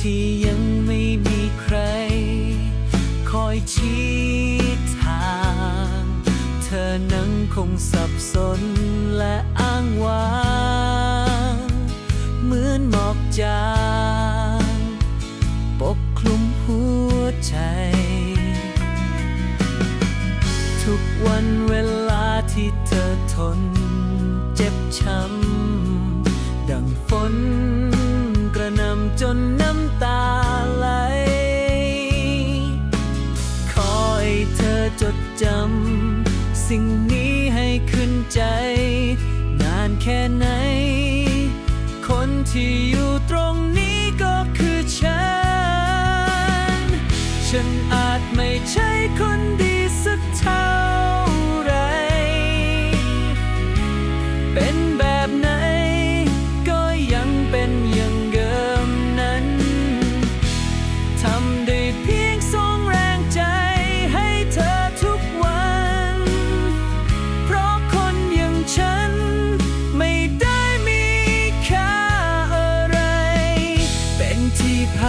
ที่ยังไม่มีใคร คอยชี้ทาง เธอนั้นคงสับสนและอ้างว้างเหมือนหมอกจางปกคลุมหัวใจ ทุกวันเวลาที่เธอทน เจ็บช้ำ ที่อยู่ตรงนี้ก็คือฉัน ฉัน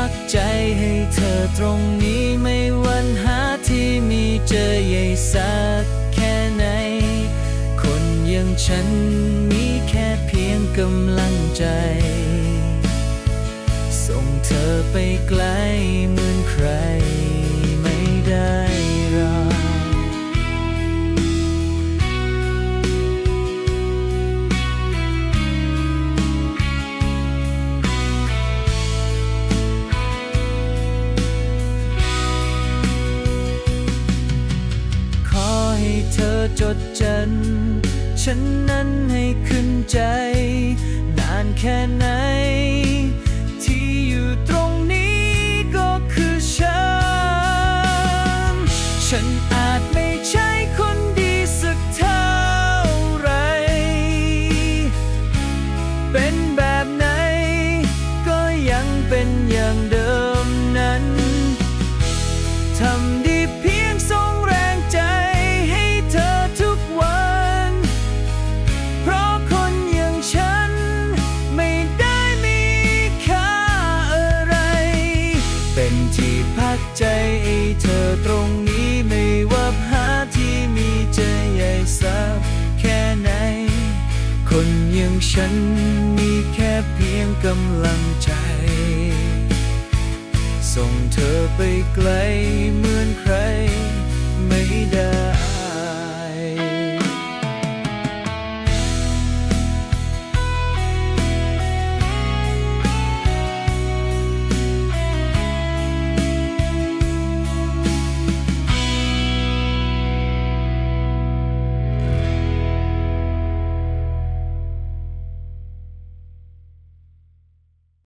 กใจให้เธอตรงนี้ไม่วันหาที่มีเจอใหญ่สักแค่ไหน คนอย่างฉันมีแค่เพียงกำลังใจ ส่งเธอไปไกลเหมือนใคร จดจำฉันนั้นให้ขึ้นใจ นานแค่ไหน ที่อยู่ตรงนี้ก็คือฉัน ฉันอาจไม่ใช่คนดีสักเท่าไหรเป็นแบบไหน ก็ยังเป็นอย่างเดิม อย่างฉันมีแค่เพียงกำลังใจ ส่งเธอไปไกลเหมือนใคร